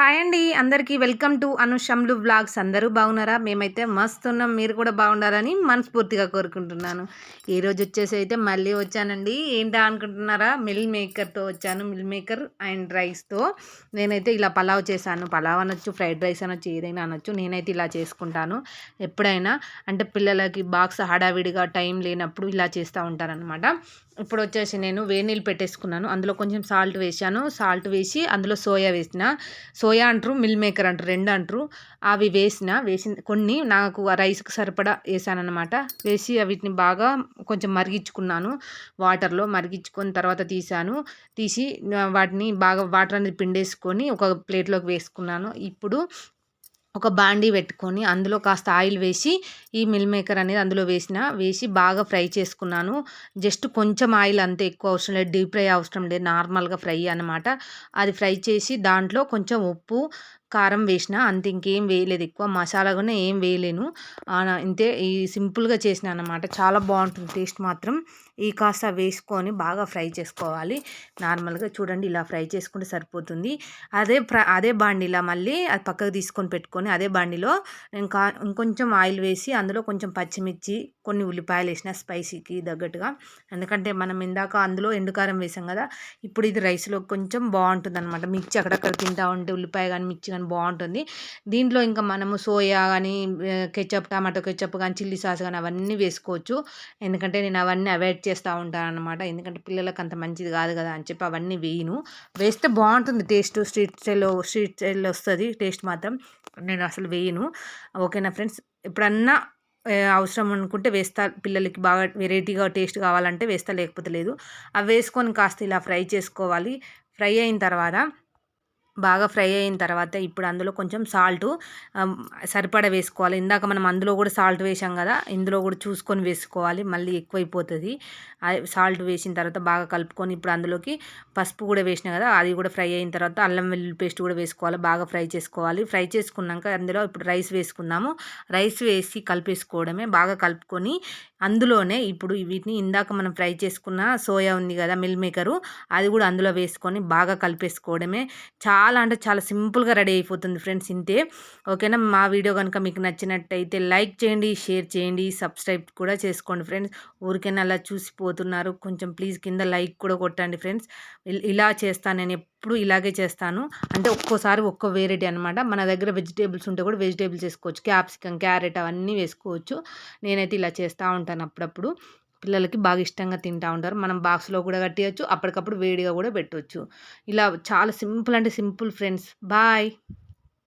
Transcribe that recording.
Hi అండి. అందరికీ welcome to అనుషమ్లు blogs అందరూ బాగున్నారా? మేమైతే మస్తు ఉన్నాం. మీరు కూడా బాగుండాలని మనస్ఫూర్తిగా కోరుకుంటున్నాను. ఈరోజు వచ్చేసి అయితే మళ్ళీ వచ్చానండి. ఏంటా అనుకుంటున్నారా? మిల్ మేకర్తో వచ్చాను. మిల్ మేకర్ అండ్ రైస్తో నేనైతే ఇలా పలావ్ చేశాను. పలావ్ అనొచ్చు ఫ్రైడ్ రైస్ అనొచ్చు ఏదైనా అనొచ్చు. నేనైతే ఇలా చేసుకుంటాను. ఎప్పుడైనా అంటే పిల్లలకి బాక్స్ హడావిడిగా టైం లేనప్పుడు ఇలా చేస్తూ ఉంటారనమాట ఇప్పుడు వచ్చేసి నేను వేడి నీళ్ళు పెట్టేసుకున్నాను. అందులో కొంచెం సాల్ట్ వేసాను సాల్ట్ వేసి అందులో సోయా వేసిన. సోయా అంటారు మిల్ మేకర్ అంటారు రెండు అంటారు. అవి వేసిన వేసిన కొన్ని నాకు ఆ రైస్కి సరిపడా వేసాను వేసి వీటిని బాగా కొంచెం మరిగించుకున్నాను. వాటర్లో మరిగించుకొని తర్వాత తీసాను. తీసి వాటిని బాగా వాటర్ అనేది పిండేసుకొని ఒక ప్లేట్లోకి వేసుకున్నాను. ఇప్పుడు ఒక బాండీ పెట్టుకొని అందులో కాస్త ఆయిల్ వేసి ఈ మిల్ మేకర్ అనేది అందులో వేసిన వేసి బాగా ఫ్రై చేసుకున్నాను. జస్ట్ కొంచెం ఆయిల్ అంతే ఎక్కువ అవసరం లేదు డీప్ ఫ్రై అవసరం లేదు నార్మల్గా ఫ్రై అనమాట అది ఫ్రై చేసి దాంట్లో కొంచెం ఉప్పు కారం వేసిన అంత ఇంకేం వేయలేదు ఎక్కువ. మసాలా కూడా ఏం వేయలేను. ఇంతే ఈ సింపుల్గా చేసిన అనమాట చాలా బాగుంటుంది టేస్ట్ మాత్రం. ఈ కాస్త వేసుకొని బాగా ఫ్రై చేసుకోవాలి. నార్మల్గా చూడండి ఇలా ఫ్రై చేసుకుంటే సరిపోతుంది. అదే అదే బాండిలా మళ్ళీ అది పక్కకు తీసుకొని పెట్టుకొని అదే బాండిలో ఇంకా ఇంకొంచెం ఆయిల్ వేసి అందులో కొంచెం పచ్చిమిర్చి కొన్ని ఉల్లిపాయలు వేసిన స్పైసీకి తగ్గట్టుగా. ఎందుకంటే మనం ఇందాక అందులో ఎండుకారం వేసాం కదా ఇప్పుడు ఇది రైస్లో కొంచెం బాగుంటుంది అనమాట మిర్చి అక్కడక్కడ తింటా ఉంటే ఉల్లిపాయ కానీ మిర్చి కానీ బాగుంటుంది. దీంట్లో ఇంకా మనము సోయా కానీ కెచప్ టమాటో కెచప్ కానీ చిల్లీ సాస్ కానీ అవన్నీ వేసుకోవచ్చు. ఎందుకంటే నేను అవన్నీ అవాయిడ్ చేస్తూ ఉంటాను అనమాట ఎందుకంటే పిల్లలకు అంత మంచిది కాదు కదా అని చెప్పి అవన్నీ వేయను. వేస్తే బాగుంటుంది టేస్ట్. స్ట్రీట్ స్టైల్లో స్ట్రీట్ స్టైల్లో వస్తుంది టేస్ట్ మాత్రం. నేను అసలు వేయను. ఓకేనా ఫ్రెండ్స్? ఎప్పుడన్నా అవసరం అనుకుంటే వేస్తా. పిల్లలకి బాగా వెరైటీగా టేస్ట్ కావాలంటే వేస్తా లేకపోతే లేదు. అవి వేసుకొని కాస్త ఇలా ఫ్రై చేసుకోవాలి. ఫ్రై అయిన తర్వాత బాగా ఫ్రై అయిన తర్వాత ఇప్పుడు అందులో కొంచెం సాల్ట్ సరిపడ వేసుకోవాలి. ఇందాక మనం అందులో కూడా సాల్ట్ వేసాం కదా ఇందులో కూడా చూసుకొని వేసుకోవాలి. మళ్ళీ ఎక్కువైపోతుంది. సాల్ట్ వేసిన తర్వాత బాగా కలుపుకొని ఇప్పుడు అందులోకి పసుపు కూడా వేసిన కదా అది కూడా ఫ్రై అయిన తర్వాత అల్లం వెల్లుల్లి పేస్ట్ కూడా వేసుకోవాలి. బాగా ఫ్రై చేసుకోవాలి. ఫ్రై చేసుకున్నాక అందులో ఇప్పుడు రైస్ వేసుకుందాము. రైస్ వేసి కలిపేసుకోవడమే. బాగా కలుపుకొని అందులోనే ఇప్పుడు వీటిని ఇందాక మనం ఫ్రై చేసుకున్న సోయా ఉంది కదా మిల్ మేకరు అది కూడా అందులో వేసుకొని బాగా కలిపేసుకోవడమే. చాలా అంటే చాలా సింపుల్గా రెడీ అయిపోతుంది ఫ్రెండ్స్ ఇంతే. ఓకేనా? మా వీడియో కనుక మీకు నచ్చినట్టయితే లైక్ చేయండి షేర్ చేయండి సబ్స్క్రైబ్ కూడా చేసుకోండి ఫ్రెండ్స్. ఊరికైనా అలా చూసిపోతున్నారు. కొంచెం ప్లీజ్ కింద లైక్ కూడా కొట్టండి ఫ్రెండ్స్. ఇలా చేస్తాను నేను ఎప్పుడు ఇలాగే చేస్తాను. అంటే ఒక్కోసారి ఒక్కో వెరైటీ అనమాట మన దగ్గర వెజిటేబుల్స్ ఉంటే కూడా వెజిటేబుల్స్ వేసుకోవచ్చు. క్యాప్సికమ్ క్యారెట్ అవన్నీ వేసుకోవచ్చు. నేనైతే ఇలా చేస్తూ ఉంటాను అప్పుడప్పుడు. పిల్లలకి బాగా ఇష్టంగా తింటూ ఉంటారు. మనం బాక్స్లో కూడా కట్టేయచ్చు అప్పటికప్పుడు వేడిగా కూడా పెట్టవచ్చు ఇలా చాలా సింపుల్ అంటే సింపుల్ ఫ్రెండ్స్. బాయ్.